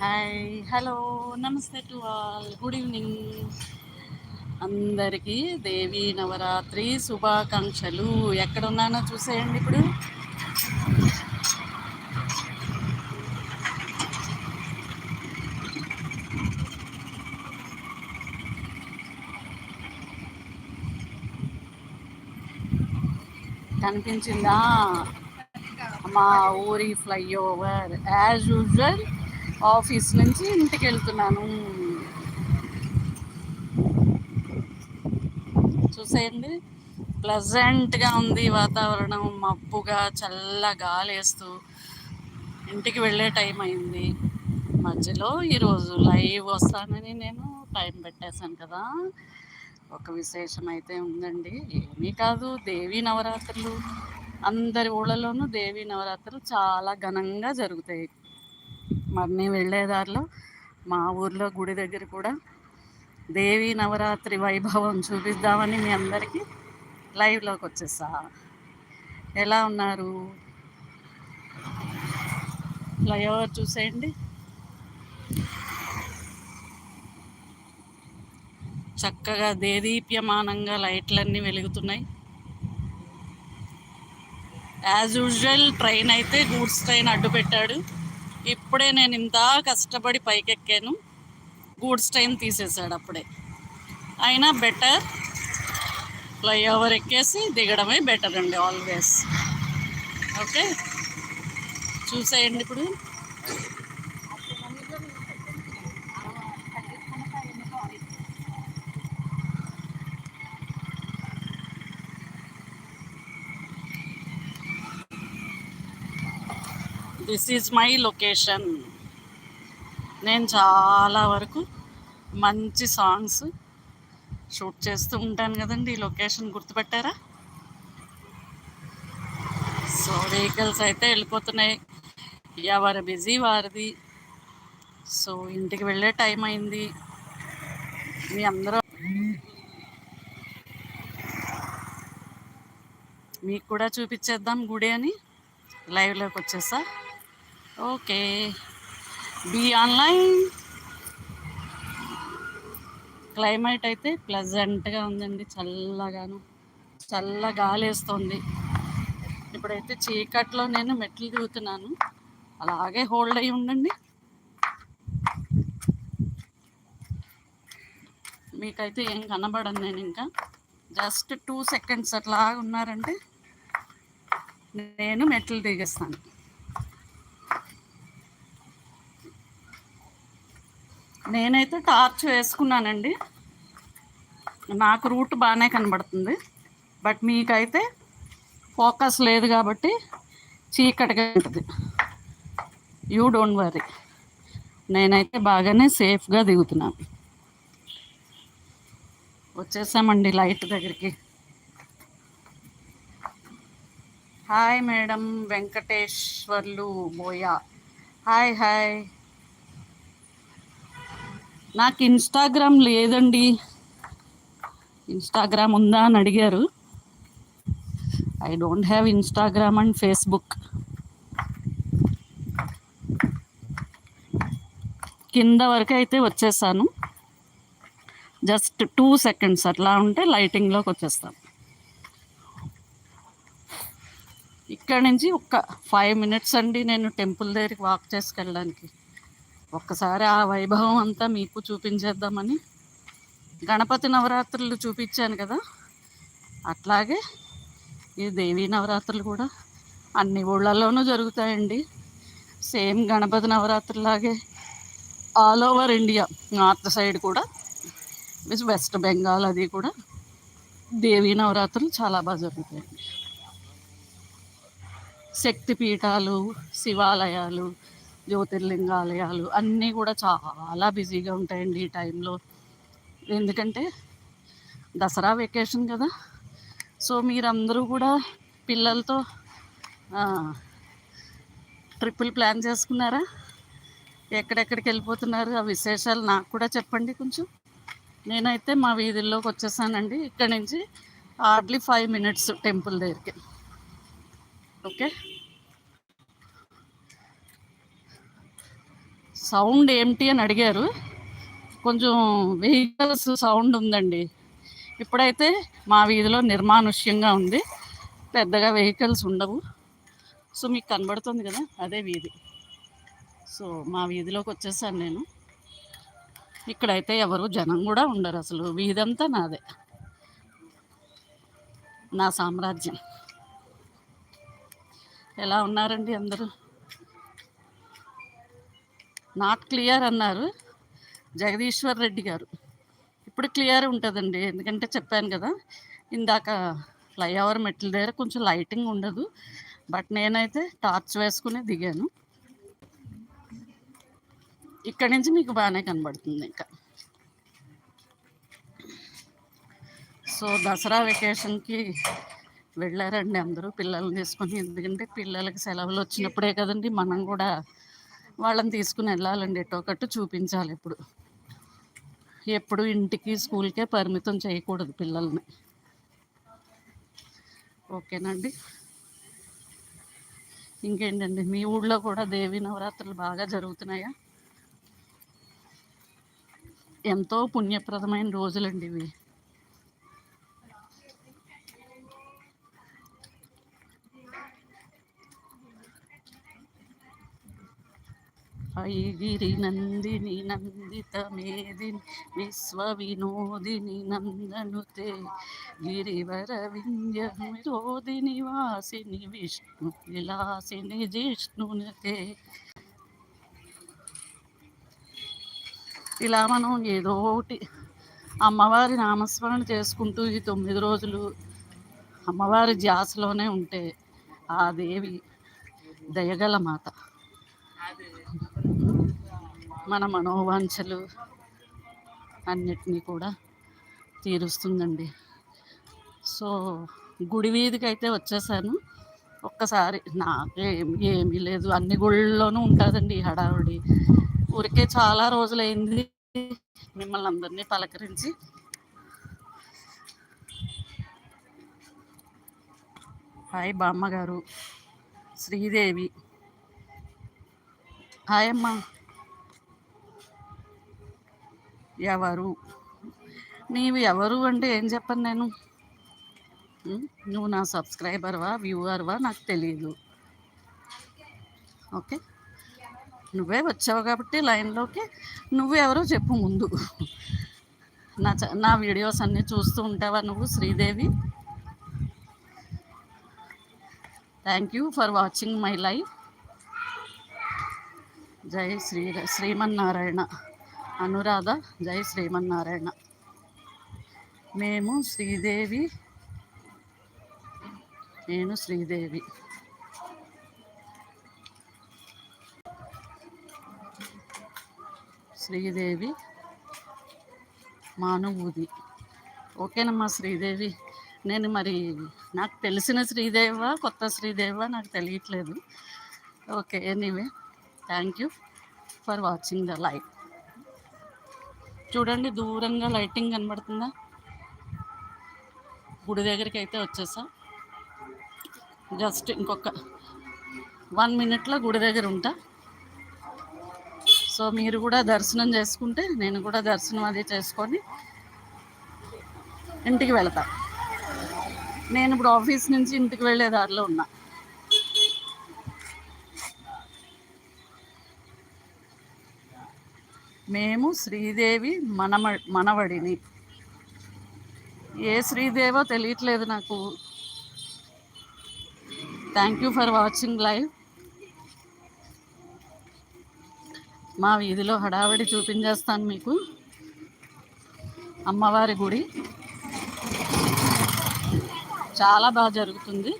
Hi hello namaste to all good evening అందరికీ దేవి నవరాత్రి శుభాకాంక్షలు. ఎక్కడ ఉన్నానో చూసేయండి ఇప్పుడు. కనిపించిందా? మా ఊరి ఫ్లైఓవర్ యాజ్ యూజువల్ ఆఫీస్ నుంచి ఇంటికి వెళ్తున్నాను చూసేయండి. ప్లజెంట్గా ఉంది వాతావరణం మబ్బుగా చల్ల గాలేస్తూ. ఇంటికి వెళ్ళే టైం అయింది. మధ్యలో ఈరోజు లైవ్ వస్తానని నేను టైం పెట్టేశాను కదా. ఒక విశేషం అయితే ఉందండి. ఏమీ కాదు దేవీ నవరాత్రులు. అందరి ఊళ్ళలోనూ దేవీ నవరాత్రులు చాలా ఘనంగా జరుగుతాయి. మరి నేను వెళ్ళే దారిలో మా ఊర్లో గుడి దగ్గర కూడా దేవీ నవరాత్రి వైభవం చూపిద్దామని మీ అందరికీ లైవ్లోకి వచ్చేసా. ఎలా ఉన్నారు? ఫ్లైఓవర్ చూసేయండి. చక్కగా దేదీప్యమానంగా లైట్లన్నీ వెలుగుతున్నాయి. యాజ్ యూజువల్ ట్రైన్ అయితే గూడ్స్ ట్రైన్ అడ్డు పెట్టాడు ఇప్పుడే నేను ఇంత కష్టపడి పైకెక్కాను. గూడ్స్ టైం తీసేశాడు అప్పుడే. అయినా బెటర్ ఫ్లైఓవర్ ఎక్కేసి దిగడమే బెటర్ అండి ఆల్వేస్. ఓకే? చూసేయండి ఇప్పుడు. దిస్ ఈజ్ మై లొకేషన్ నేను చాలా వరకు మంచి సాంగ్స్ షూట్ చేస్తూ ఉంటాను కదండి. ఈ లొకేషన్ గుర్తుపెట్టారా? సో వెహికల్స్ అయితే వెళ్ళిపోతున్నాయి. ఎవరి బిజీ వారిది. సో ఇంటికి వెళ్ళే టైం అయింది. మీ అందరూ మీకు కూడా చూపించేద్దాం గుడి అని. లైవ్లోకి వచ్చేసా? ఓకే. B online. క్లైమేట్ అయితే ప్లెజెంట్గా ఉందండి చల్లగాను. చల్ల గాలి వేస్తుంది ఇప్పుడైతే చీకట్లో నేను మెట్లు దిగుతున్నాను. అలాగే హోల్డ్ అయి ఉండండి. మీకైతే ఏం కనబడను నేను ఇంకా. జస్ట్ టూ సెకండ్స్ అట్లా ఉన్నారంటే నేను మెట్లు దిగేస్తాను. నేనైతే టార్చ్ వేసుకున్నానండి. నాకు రూట్ బాగానే కనబడుతుంది. బట్ మీకైతే ఫోకస్ లేదు కాబట్టి చీకటిగా ఉంటుంది. You don't worry. నేనైతే బాగానే సేఫ్గా దిగుతున్నాను. వచ్చేసామండి లైట్ దగ్గరికి. Hi madam Venkateswarlu Boya. Hi hi. నాకు ఇన్స్టాగ్రామ్ లేదండి. ఇన్స్టాగ్రామ్ ఉందా అని అడిగారు. I don't have Instagram and Facebook కింద వరకు అయితే వచ్చేసాను. జస్ట్ టూ సెకండ్స్ అట్లా ఉంటే లైటింగ్లోకి వచ్చేస్తాను ఇక్కడ నుంచి ఒక ఫైవ్ మినిట్స్ అండి నేను టెంపుల్ దగ్గరికి వాక్ చేసుకెళ్ళడానికి. ఒక్కసారి ఆ వైభవం అంతా మీకు చూపించేద్దామని గణపతి నవరాత్రులు చూపించాను కదా. అట్లాగే ఈ దేవీ నవరాత్రులు కూడా అన్ని ఊళ్ళల్లోనూ జరుగుతాయండి. Same Ganapati నవరాత్రులాగే all over India north side కూడా విచ్ వెస్ట్ బెంగాల్ అది కూడా దేవీ నవరాత్రులు చాలా బాగా జరుగుతాయండి. శక్తి పీఠాలు శివాలయాలు జ్యోతిర్లింగాలయాలు అన్నీ కూడా చాలా బిజీగా ఉంటాయండి ఈ టైంలో. ఎందుకంటే దసరా వెకేషన్ కదా. సో మీరందరూ కూడా పిల్లలతో ట్రిప్పులు ప్లాన్ చేసుకున్నారా? ఎక్కడెక్కడికి వెళ్ళిపోతున్నారు? ఆ విశేషాలు నాకు కూడా చెప్పండి కొంచెం. నేనైతే మా వీధుల్లోకి వచ్చేసానండి. ఇక్కడ నుంచి హార్డ్లీ ఫైవ్ మినిట్స్ టెంపుల్ దగ్గరికి. ఓకే? సౌండ్ ఏమిటి అని అడిగారు. కొంచెం వెహికల్స్ సౌండ్ ఉందండి. ఇప్పుడైతే మా వీధిలో నిర్మానుష్యంగా ఉంది. పెద్దగా వెహికల్స్ ఉండవు. సో మీకు కనబడుతుంది కదా అదే వీధి. సో మా వీధిలోకి వచ్చేసాను నేను. ఇక్కడైతే ఎవరు జనం కూడా ఉండరు అసలు. వీధంతా నాదే. నా సామ్రాజ్యం. ఎలా ఉన్నారండి అందరూ? నాట్ క్లియర్ అన్నారు జగదీశ్వర్ రెడ్డి గారు. ఇప్పుడు క్లియర్ ఉంటుందండి ఎందుకంటే చెప్పాను కదా ఇందాక ఫ్లైఓవర్ మెట్ల దగ్గర కొంచెం లైటింగ్ ఉండదు బట్ నేనైతే టార్చ్ వేసుకుని దిగాను. ఇక్కడి నుంచి మీకు బాగానే కనబడుతుంది ఇంకా. సో దసరా వెకేషన్కి వెళ్ళారండి అందరూ పిల్లల్ని తీసుకొని ఎందుకంటే పిల్లలకి సెలవులు వచ్చినప్పుడే కదండి మనం కూడా వాళ్ళని తీసుకుని వెళ్ళాలండి. ఎటో ఒకటి చూపించాలి ఇప్పుడు. ఎప్పుడు ఇంటికి స్కూల్కే పరిమితం చేయకూడదు పిల్లల్ని. ఓకేనండి ఇంకేంటండి? మీ ఊళ్ళో కూడా దేవి నవరాత్రులు బాగా జరుగుతున్నాయా? ఎంతో పుణ్యప్రదమైన రోజులండి ఇవి. ఐగిరి నందిని నందిత మేదిని విశ్వ వినోదిని నందనుతే. గిరివర వింధ్య విరోధిని వాసిని విష్ణు విలాసిని జిష్ణునితే. ఇలా మనం ఏదో ఒకటి అమ్మవారి నామస్మరణ చేసుకుంటూ ఈ తొమ్మిది రోజులు అమ్మవారి ధ్యాసలోనే ఉంటే ఆ దేవి దయగల మాత మన మనోవాంఛలు అన్నిటినీ కూడా తీరుస్తుందండి. సో గుడి వీధికి అయితే వచ్చేసాను. ఒక్కసారి నాకేం ఏమీ లేదు. అన్ని గుళ్ళలోనూ ఉంటుందండి ఈ హడావుడి. ఊరికే చాలా రోజులైంది. మిమ్మల్ని అందరినీ పలకరించి. హాయ్ బామ్మగారు. శ్రీదేవి. హాయ్ అమ్మ. ఎవరు? నీవు ఎవరు అంటే ఏం చెప్పను నేను? నువ్వు నా సబ్స్క్రైబర్వా వ్యూవర్వా? నాకు తెలియదు ఓకే? నువ్వే వచ్చావు కాబట్టి లైన్లోకి నువ్వెవరో చెప్పు ముందు. నా చ- నా వీడియోస్ అన్నీ చూస్తూ ఉంటావా నువ్వు Sridevi? Thank you for watching my life Jai Shri Shrimannarayana. Anuradha జై శ్రీమన్నారాయణ. మేము శ్రీదేవి నేను శ్రీదేవి. శ్రీదేవి మానుభూతి ఓకేనమ్మా శ్రీదేవి. నేను మరి నాకు తెలిసిన శ్రీదేవ కొత్త శ్రీదేవ నాకు తెలియట్లేదు. Okay anyway thank you for watching the live. చూడండి దూరంగా లైటింగ్ కనబడుతుందా? గుడి దగ్గరికి అయితే వచ్చేసా. జస్ట్ ఇంకొక వన్ మినిట్లో గుడి దగ్గర ఉంటా. సో మీరు కూడా దర్శనం చేసుకుంటే నేను కూడా దర్శనం అది చేసుకొని ఇంటికి వెళతా. నేను ఇప్పుడు ఆఫీస్ నుంచి ఇంటికి వెళ్ళే దారిలో ఉన్నా. మేము శ్రీదేవి మనమ మనవడిని. ఏ శ్రీదేవో తెలియట్లేదు నాకు. Thank you for watching live మా వీధిలో హడావిడి చూపించేస్తాను మీకు. అమ్మవారి గుడి. చాలా బాగా జరుగుతుంది.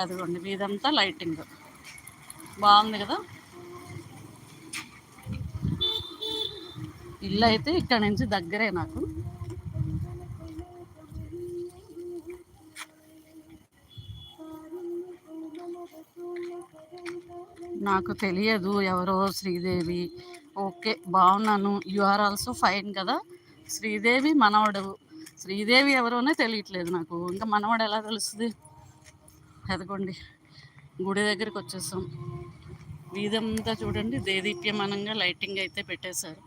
అదిగోండి మీదంతా లైటింగ్. బాగుంది కదా? ఇల్లు అయితే ఇక్కడ నుంచి దగ్గరే నాకు. నాకు తెలియదు ఎవరో శ్రీదేవి. ఓకే బాగున్నాను. యు ఆర్ ఆల్సో ఫైన్ కదా? శ్రీదేవి మనవడు. శ్రీదేవి ఎవరోనే తెలియట్లేదు నాకు. ఇంకా మనవడు ఎలా తెలుస్తుంది? ఎదగోండి గుడి దగ్గరికి వచ్చేసాం. వీధంతా చూడండి దేదీప్యమానంగా లైటింగ్ అయితే పెట్టేశారు.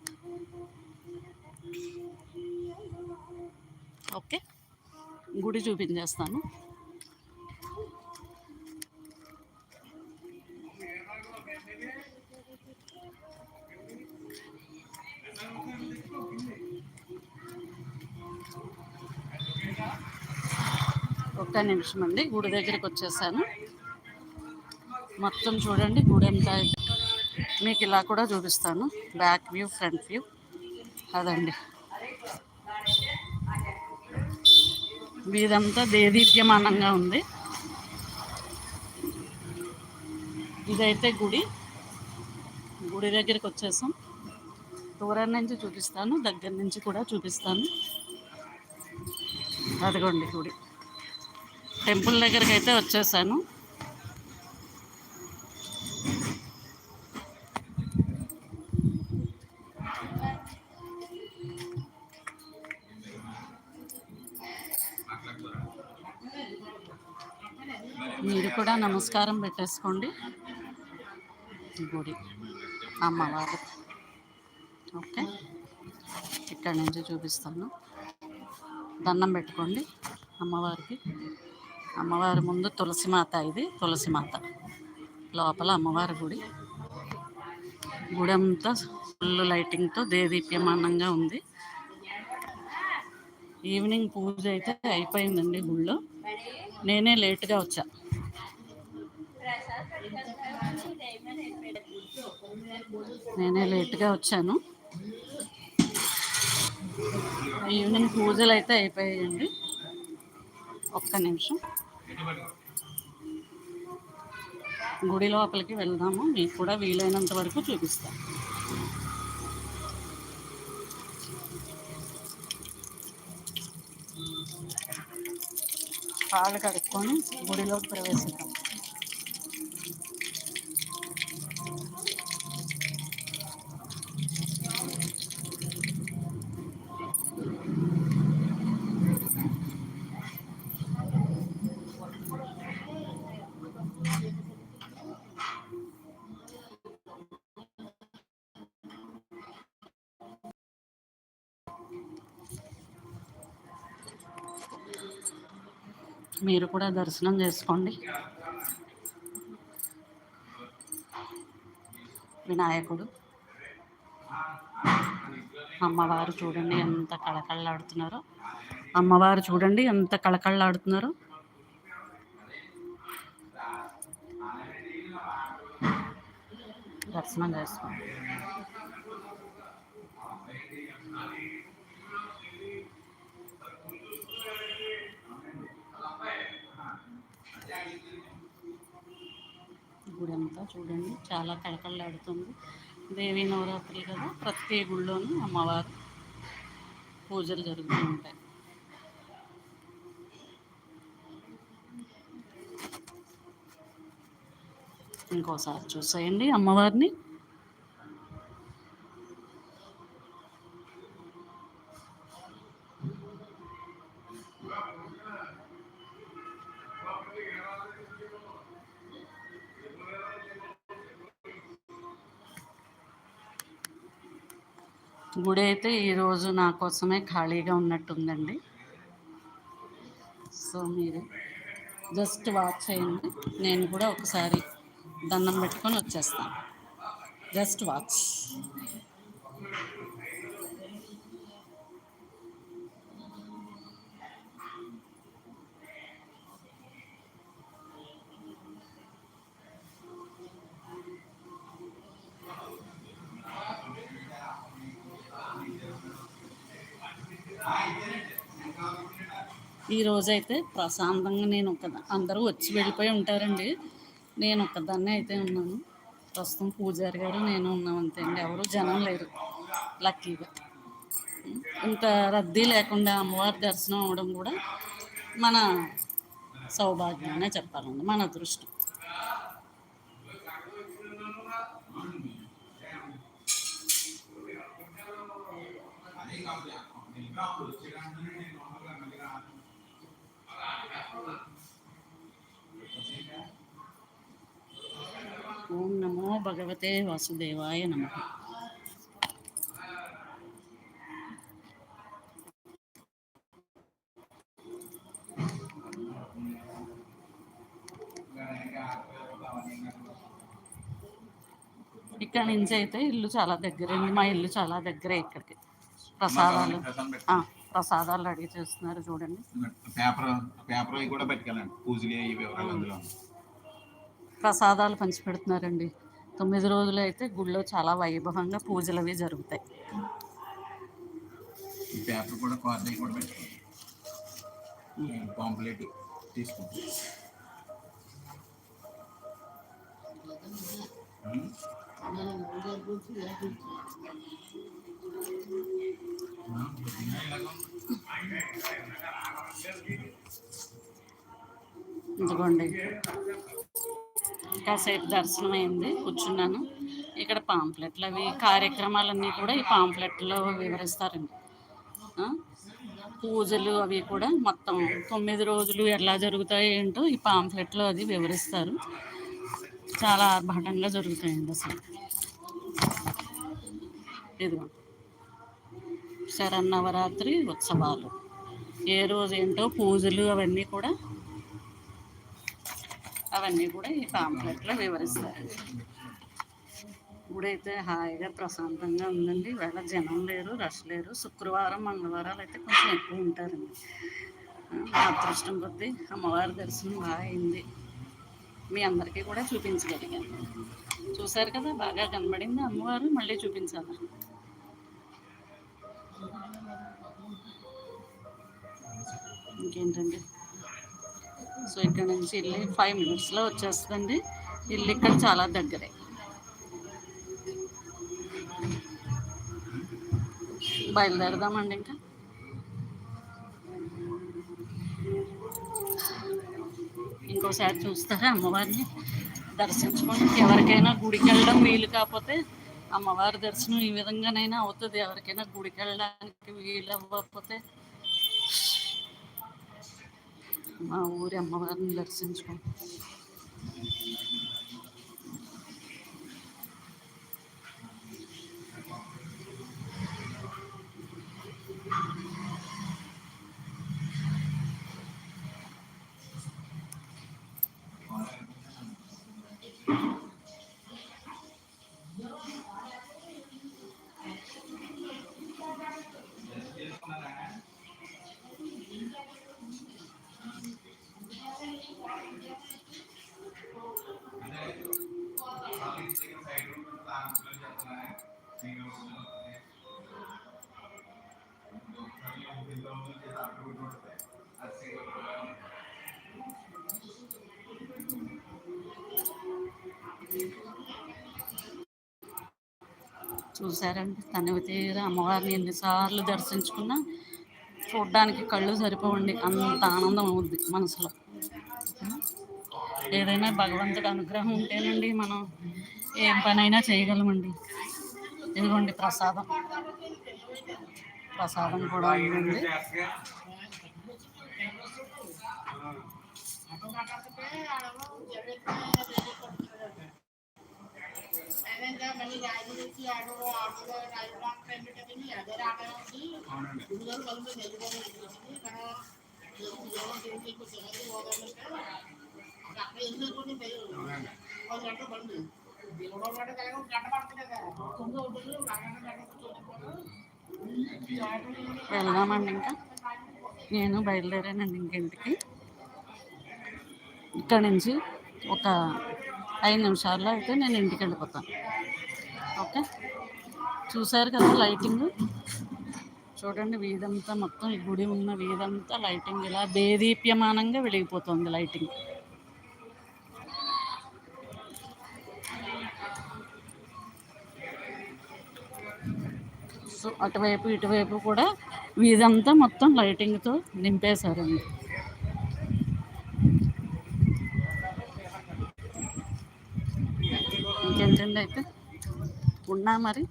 ఓకే. గుడి చూపించేస్తాను. ఒక్క నిమిషం అండి గుడి దగ్గరికి వచ్చేసాను. మొత్తం చూడండి గుడి ఎంత మీకు ఇలా కూడా చూపిస్తాను బ్యాక్ వ్యూ ఫ్రంట్ వ్యూ. అదండి. వీధంతా దేదీప్యమానంగా ఉంది. ఇదైతే గుడి. గుడి దగ్గరికి వచ్చేసాం. దూరం నుంచి చూపిస్తాను దగ్గర నుంచి కూడా చూపిస్తాను. అదిగోండి గుడి. టెంపుల్ దగ్గరికి అయితే వచ్చేసాను. నమస్కారం పెట్టేసుకోండి. గుడి అమ్మవారు. ఓకే. ఇక్కడ నుంచి చూపిస్తాను. దండం పెట్టుకోండి అమ్మవారికి. అమ్మవారి ముందు తులసి మాత ఇది తులసి మాత లోపల అమ్మవారి గుడి. గుడి అంతా ఫుల్ లైటింగ్తో దేదీప్యమానంగా ఉంది. ఈవినింగ్ పూజ అయితే అయిపోయిందండి గుళ్ళో. నేనే లేట్గా వచ్చా. నేనే లేట్గా వచ్చాను. ఈవినింగ్ పూజలు అయితే అయిపోయాయండి. ఒక్క నిమిషం. గుడి లోపలికి వెళ్దాము. మీకు కూడా వీలైనంత వరకు చూపిస్తాను కాళ్ళు కడుక్కొని గుడిలోకి ప్రవేశిద్దాం. మీరు కూడా దర్శనం చేసుకోండి. వినాయకుడు. అమ్మవారు చూడండి ఎంత కళకళలాడుతున్నారో. అమ్మవారు చూడండి ఎంత కళకళలాడుతున్నారో. దర్శనం చేసుకోండి. గుడి అంతా చూడండి. చాలా కళకళలాడుతుంది. దేవి నవరాత్రులు కదా ప్రతి గుళ్ళోనూ అమ్మవారు పూజలు జరుగుతూ ఉంటాయి. ఇంకోసారి చూసేయండి అమ్మవారిని. గుడి అయితే ఈరోజు నా కోసమే ఖాళీగా ఉన్నట్టుందండి. సో మీరు జస్ట్ వాచ్ చేయండి. నేను కూడా ఒకసారి దండం పెట్టుకొని వచ్చేస్తాను. Just watch. ఈరోజు అయితే ప్రశాంతంగా నేను ఒక అందరూ వచ్చి వెళ్ళిపోయి ఉంటారండి. నేను ఒక్కదాన్నే అయితే ఉన్నాను. ప్రస్తుతం పూజారి గారు నేను ఉన్నాం అంతే అండి. ఎవరు జనం లేరు. లక్కీగా. ఇంత రద్దీ లేకుండా అమ్మవారి దర్శనం అవ్వడం కూడా మన సౌభాగ్యమనే చెప్పాలండి. మన అదృష్టం. ఓం నమో భగవతే వాసుదేవాయ నమ. ఇక్కడ నుంచి అయితే ఇల్లు చాలా దగ్గరండి మా ఇల్లు చాలా దగ్గరే ఇక్కడికి. ప్రసాదాలు. ఆ, ప్రసాదాలు రెడీ చేస్తున్నారు చూడండి. పేపర్ పేపర్ కూడా పట్టుకెళ్ళండి పూజలు వివరాలు అందులో. ప్రసాదాలు పంచిపెడుతున్నారండి. తొమ్మిది రోజులు అయితే గుళ్ళో చాలా వైభవంగా పూజలు అవి జరుగుతాయి. పేపర్ కూడా కూడా పాంప్లెట్ ఇదిగోండి. కాసేపు దర్శనం అయింది కూర్చున్నాను. ఇక్కడ పాంప్లెట్లు అవి కార్యక్రమాలన్నీ కూడా ఈ పాంప్లెట్లో వివరిస్తారండి. పూజలు అవి కూడా మొత్తం తొమ్మిది రోజులు ఎలా జరుగుతాయి ఏంటో ఈ పాంప్లెట్లో అది వివరిస్తారు. చాలా ఆర్భాటంగా జరుగుతాయండి అసలు. ఇదిగో. శరన్నవరాత్రి ఉత్సవాలు. ఏ రోజు ఏంటో పూజలు అవన్నీ కూడా అవన్నీ కూడా ఈ పాంప్లెట్లో వివరిస్తారు. ఇప్పుడైతే హాయిగా ప్రశాంతంగా ఉందండి. వేళ జనం లేరు రష్ లేరు. శుక్రవారం మంగళవారాలు అయితే కొంచెం ఎక్కువ ఉంటారండి. ఆ, అదృష్టం కొద్దీ అమ్మవారి దర్శనం బాగా అయింది. మీ అందరికీ కూడా చూపించగలిగాను. చూశారు కదా బాగా కనబడింది అమ్మవారు మళ్ళీ చూపించాలి? ఇంకేంటండి? సో ఇక్కడ నుంచి ఇల్లు ఫైవ్ మినిట్స్లో వచ్చేస్తుందండి. ఇల్లు ఇక్కడ చాలా దగ్గరే. బయలుదేరదామండి ఇంకా. ఇంకోసారి చూస్తారా అమ్మవారిని? దర్శించుకోండి ఎవరికైనా గుడికి వెళ్ళడం వీలు కాకపోతే అమ్మవారి దర్శనం ఈ విధంగానైనా అవుతుంది. ఎవరికైనా గుడికి వెళ్ళడానికి వీలు అవ్వకపోతే మా ఊరి అమ్మవారిని దర్శించుకోండి చూసారండి తనివి తీర అమ్మవారిని ఎన్నిసార్లు దర్శించుకున్నా చూడ్డానికి కళ్ళు సరిపోవండి. అంత ఆనందం అవుద్ది మనసులో. ఏదైనా భగవంతుడి అనుగ్రహం ఉంటేనండి మనం ఏం పనైనా చేయగలమండి. ఇదిగోండి ప్రసాదం. ప్రసాదం కూడా ఉందండి వెళ్దామండి ఇంకా. నేను బయలుదేరానండి ఇంకింటికి. ఇక్కడ నుంచి ఒక ఐదు నిమిషాల్లో అయితే నేను ఇంటికి వెళ్ళిపోతాను. ఓకే? చూసారు కదా లైటింగ్? చూడండి వీధంతా మొత్తం ఈ గుడి ఉన్న వీధంతా లైటింగ్. ఇలా దేదీప్యమానంగా వెలిగిపోతుంది లైటింగ్. సో అటువైపు ఇటువైపు కూడా వీధంతా మొత్తం లైటింగ్తో నింపేశారండి ఇంకేంటండి అయితే ఉన్నా మరి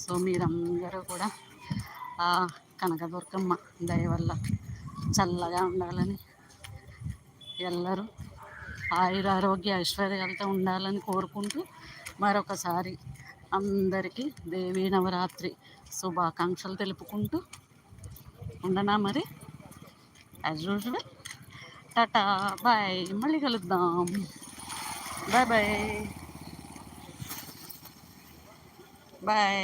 సో మీరందరూ కూడా ఆ కనకదుర్గమ్మ దయ వల్ల చల్లగా ఉండాలని ಎಲ್ಲರೂ ఆయుర ఆరోగ్య ఐశ్వర్యాలతో ఉండాలని కోరుకుంటూ మరొకసారి అందరికీ దేవీ నవరాత్రి శుభాకాంక్షలు తెలుపుకుంటూ ఉండనా మరి? As usual Tata. బాయ్ మళ్ళీ కలుద్దాం. Bye bye bye